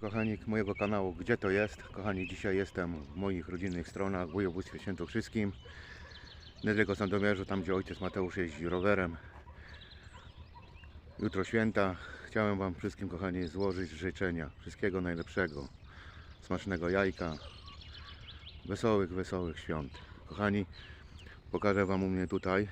Kochani mojego kanału, gdzie to jest? Kochani, dzisiaj jestem w moich rodzinnych stronach w województwie świętokrzyskim. Niedaleko Sandomierzu, tam gdzie ojciec Mateusz jeździ rowerem. Jutro święta. Chciałem Wam wszystkim, kochani, złożyć życzenia. Wszystkiego najlepszego. Smacznego jajka. Wesołych, wesołych świąt. Kochani, pokażę Wam u mnie tutaj.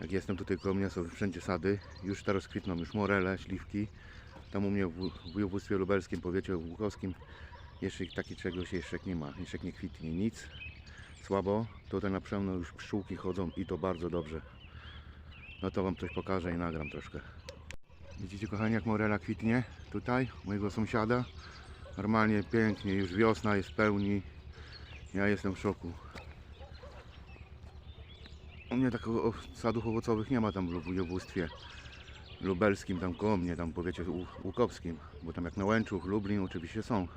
Jak jestem tutaj koło mnie są wszędzie sady. Już teraz kwitną już morele, śliwki. Tam u mnie w województwie lubelskim, powiecie łukowskim jeszcze taki czegoś jeszcze nie ma, jeszcze nie kwitnie nic. Słabo, tutaj na przemno już pszczółki chodzą i to bardzo dobrze. No to wam coś pokażę i nagram troszkę. Widzicie kochani jak morela kwitnie tutaj, mojego sąsiada. Normalnie pięknie, już wiosna jest w pełni. Ja jestem w szoku. U mnie takich sadów owocowych nie ma tam w województwie lubelskim, tam koło mnie, tam powiecie Łu- łukowskim, bo tam jak na Łęczuch, Lublin oczywiście są.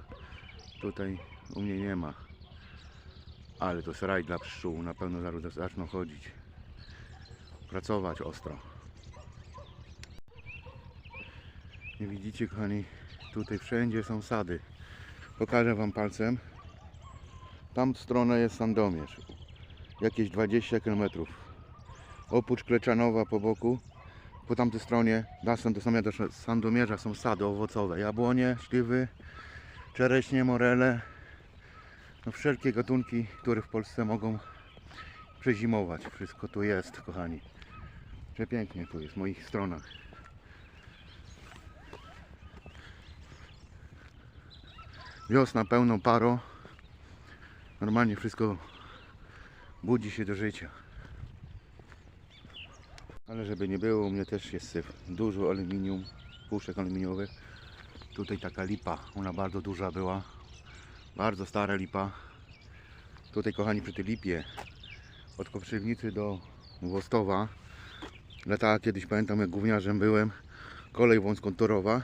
Tutaj u mnie nie ma. Ale to jest raj dla pszczół, na pewno zaraz zaczną chodzić. Pracować ostro. Nie widzicie kochani, tutaj wszędzie są sady. Pokażę wam palcem. Tam stronę jest Sandomierz. Jakieś 20 km. Oprócz Kleczanowa po boku po tamtej stronie dla Sandomierza, Sandomierza są sady owocowe, jabłonie, śliwy, czereśnie, morele, no wszelkie gatunki, które w Polsce mogą przezimować. Wszystko tu jest, kochani. Przepięknie tu jest w moich stronach. Wiosna pełną paro. Normalnie wszystko budzi się do życia. Ale żeby nie było, u mnie też jest syf. Dużo aluminium, puszek aluminiowych. Tutaj taka lipa, ona bardzo duża była. Bardzo stara lipa. Tutaj kochani przy tej lipie od Koprzywnicy do Wostowa latała kiedyś, pamiętam jak gówniarzem byłem, kolej wąskotorowa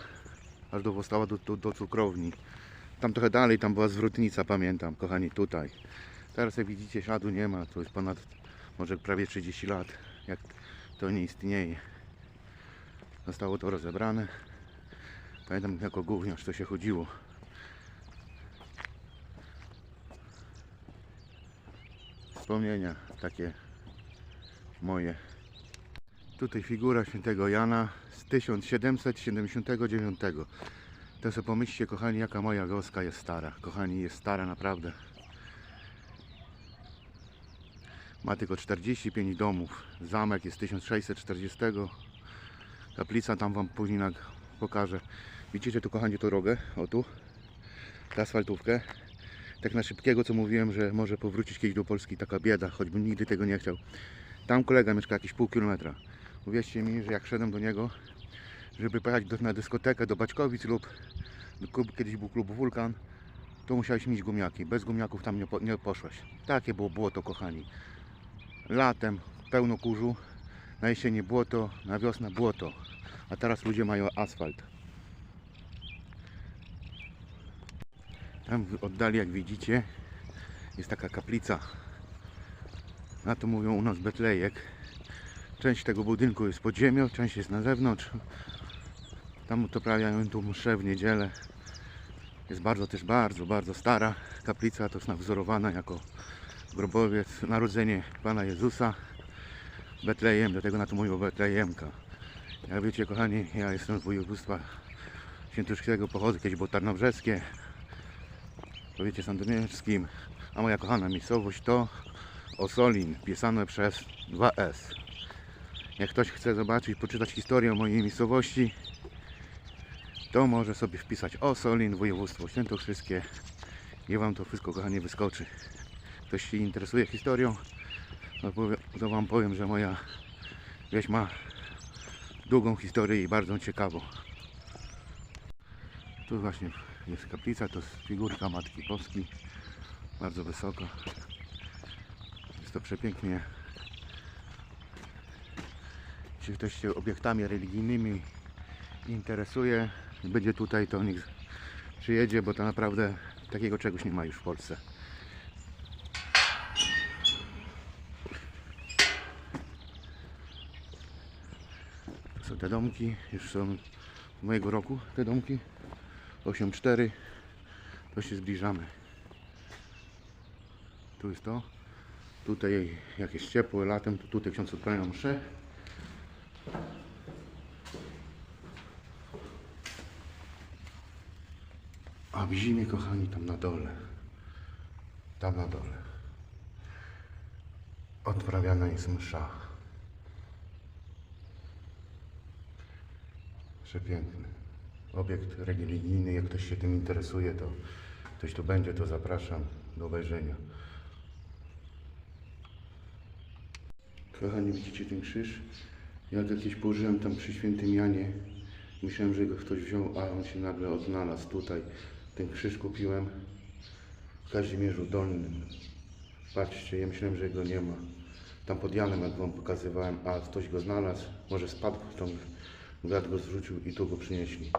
aż do Wostowa, do, do, do cukrowni. Tam trochę dalej, tam była zwrotnica, pamiętam, kochani, tutaj. Teraz jak widzicie śladu nie ma, to jest ponad może prawie 30 lat, jak to nie istnieje. Zostało to rozebrane. Pamiętam jako gówniarz to się chodziło. Wspomnienia takie moje. Tutaj figura świętego Jana z 1779. To sobie pomyślcie kochani jaka moja wioska jest stara. Kochani jest stara naprawdę. Ma tylko 45 domów. Zamek jest 1640. Kaplica tam wam później pokażę. Widzicie tu kochani tą drogę? O tu. Tę asfaltówkę. Tak na szybkiego co mówiłem, że może powrócić kiedyś do Polski taka bieda, choćbym nigdy tego nie chciał. Tam kolega mieszka jakieś pół kilometra. Uwierzcie mi, że jak szedłem do niego, żeby pojechać do, na dyskotekę do Baćkowic lub klub, kiedyś był klub Wulkan, to musiałeś mieć gumiaki. Bez gumiaków tam nie, po, nie poszłeś. Takie było błoto, kochani latem pełno kurzu, na jesienie błoto, na wiosnę błoto, a teraz ludzie mają asfalt. Tam w oddali, jak widzicie, jest taka kaplica. Na to mówią u nas Betlejek. Część tego budynku jest pod ziemią, część jest na zewnątrz. Tam uprawiają tu mszę w niedzielę. Jest bardzo też bardzo, bardzo stara kaplica, to jest nawzorowana jako grobowiec, narodzenie Pana Jezusa, Betlejem, dlatego na to mówią Betlejemka. Jak wiecie kochani, ja jestem z województwa świętokrzyskiego, pochodzę kiedyś było Tarnobrzeskie, w powiecie sandomierskim, a moja kochana miejscowość to Osolin, pisane przez 2S. Jak ktoś chce zobaczyć, poczytać historię mojej miejscowości, to może sobie wpisać Osolin, województwo świętokrzyskie. I Wam to wszystko kochanie wyskoczy ktoś się interesuje historią, no to Wam powiem, że moja wieś ma długą historię i bardzo ciekawą. Tu właśnie jest kaplica, to jest figurka Matki Boskiej, bardzo wysoka. Jest to przepięknie. Jeśli ktoś się obiektami religijnymi interesuje, będzie tutaj, to niech przyjedzie, bo to naprawdę takiego czegoś nie ma już w Polsce. Te domki, już są z mojego roku te domki. 8,4 to się zbliżamy. Tu jest to. Tutaj jak jest ciepło latem, to tutaj ksiądz odprawia mszę. A w zimie, kochani, tam na dole, tam na dole, odprawiana jest msza. Przepiękny. Obiekt religijny, jak ktoś się tym interesuje, to ktoś tu będzie, to zapraszam do obejrzenia. Kochani, widzicie ten krzyż? Jak jakiś położyłem tam przy świętym Janie, myślałem, że go ktoś wziął, a on się nagle odnalazł tutaj. Ten krzyż kupiłem w Kazimierzu Dolnym. Patrzcie, ja myślałem, że go nie ma. Tam pod Janem, jak wam pokazywałem, a ktoś go znalazł, może spadł, tą wiatr go zrzucił i tu go przynieśli.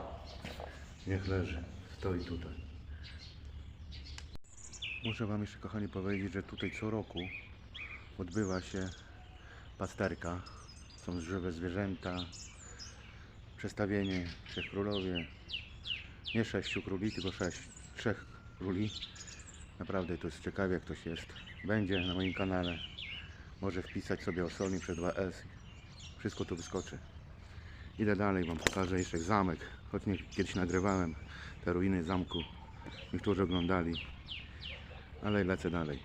Niech leży, stoi tutaj. Muszę wam jeszcze, kochani, powiedzieć, że tutaj co roku odbywa się pasterka. Są żywe zwierzęta, przestawienie trzech królowie. Nie sześciu króli, tylko sześć, trzech króli. Naprawdę to jest ciekawie, jak ktoś jest. Będzie na moim kanale. Może wpisać sobie Osolnik przez 2S. Wszystko tu wyskoczy. Idę dalej, wam pokażę jeszcze zamek. Choć nie, kiedyś nagrywałem te ruiny zamku. Niektórzy oglądali. Ale lecę dalej.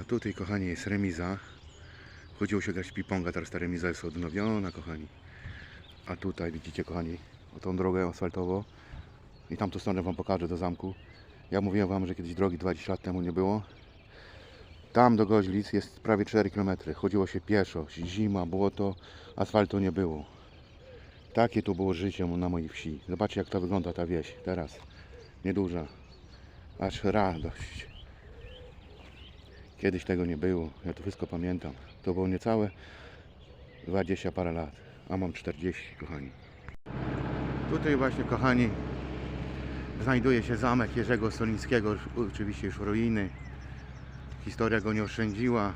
A tutaj, kochani, jest remiza. Chodziło się grać piponga, teraz ta remiza jest odnowiona, kochani. A tutaj widzicie, kochani, o tą drogę asfaltową. I tamtą stronę wam pokażę do zamku. Ja mówiłem wam, że kiedyś drogi 20 lat temu nie było. Tam do Goźlic jest prawie 4 km. Chodziło się pieszo, zima, błoto, asfaltu nie było. Takie tu było życie na mojej wsi. Zobaczcie jak to wygląda ta wieś teraz. Nieduża. Aż radość. Kiedyś tego nie było. Ja to wszystko pamiętam. To było niecałe 20 parę lat. A mam 40, kochani. Tutaj właśnie, kochani, znajduje się zamek Jerzego Solińskiego. Oczywiście już ruiny. Historia go nie oszczędziła.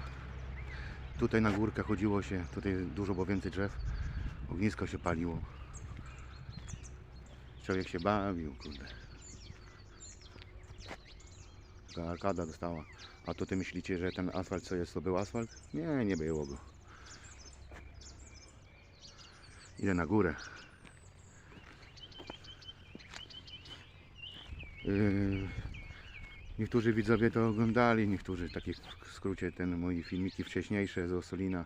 Tutaj na górkę chodziło się. Tutaj dużo było więcej drzew. Ognisko się paliło. Człowiek się bawił, kurde. Ta arkada dostała. A to ty myślicie, że ten asfalt co jest, to był asfalt? Nie, nie było go. Idę na górę. Yy, niektórzy widzowie to oglądali, niektórzy takie w skrócie ten moje filmiki wcześniejsze z Osolina.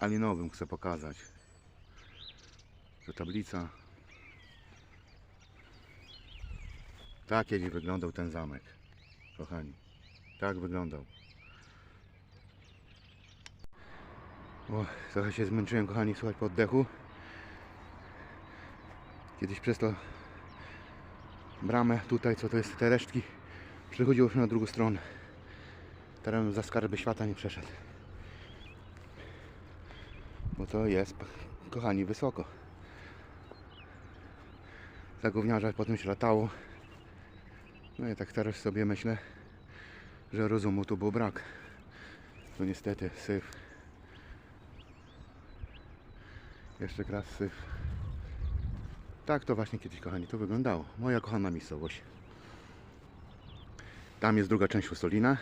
Ale nowym chcę pokazać. To tablica. Tak kiedyś wyglądał ten zamek, kochani. Tak wyglądał. O, trochę się zmęczyłem, kochani, słuchać po oddechu. Kiedyś przez to bramę tutaj, co to jest, te resztki, przechodziło się na drugą stronę. Bym za skarby świata nie przeszedł. Bo to jest, kochani, wysoko. Za gówniarza potem się latało. No i tak teraz sobie myślę, że rozumu tu był brak. To niestety syf. Jeszcze raz syf. Tak to właśnie kiedyś, kochani, to wyglądało. Moja kochana miejscowość. Tam jest druga część Usolina.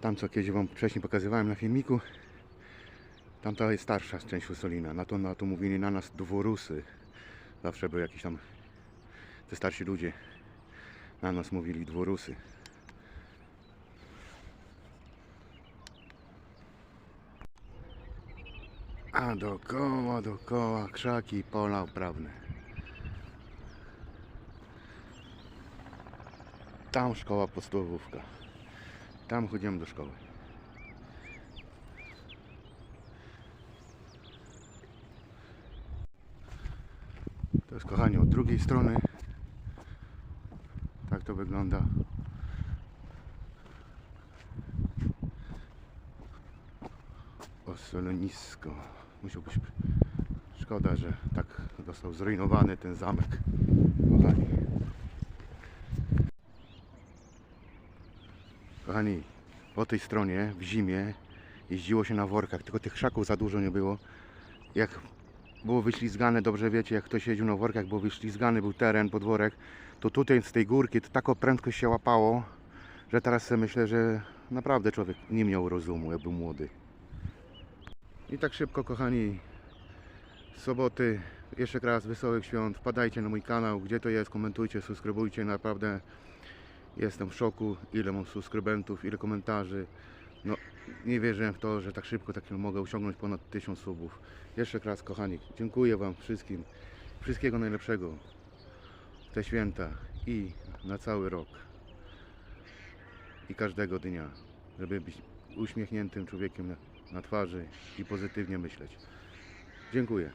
Tam, co kiedyś Wam wcześniej pokazywałem na filmiku. Tamta jest starsza część Usolina. Na to, na to mówili na nas dworusy. Zawsze były jakieś tam te starsi ludzie. Na nas mówili dworusy. A dookoła, dookoła krzaki i pola uprawne. Tam szkoła podstawówka. Tam chodziłem do szkoły. To jest kochani od drugiej strony. Tak to wygląda. Osolonisko. Musiał być. Szkoda, że tak został zrujnowany ten zamek. Kochani. Kochani, po tej stronie w zimie jeździło się na workach, tylko tych krzaków za dużo nie było. Jak było wyślizgane, dobrze wiecie, jak ktoś jeździł na workach, było wyślizgany był teren, podworek, to tutaj z tej górki to taką prędkość się łapało, że teraz sobie myślę, że naprawdę człowiek nie miał rozumu, jak był młody. I tak szybko, kochani, soboty, jeszcze raz wesołych świąt, wpadajcie na mój kanał, gdzie to jest, komentujcie, subskrybujcie, naprawdę jestem w szoku, ile mam subskrybentów, ile komentarzy, no nie wierzyłem w to, że tak szybko tak mogę osiągnąć ponad 1000 subów. Jeszcze raz, kochani, dziękuję Wam wszystkim, wszystkiego najlepszego te święta i na cały rok i każdego dnia, żeby być uśmiechniętym człowiekiem na, na twarzy i pozytywnie myśleć. Dziękuję.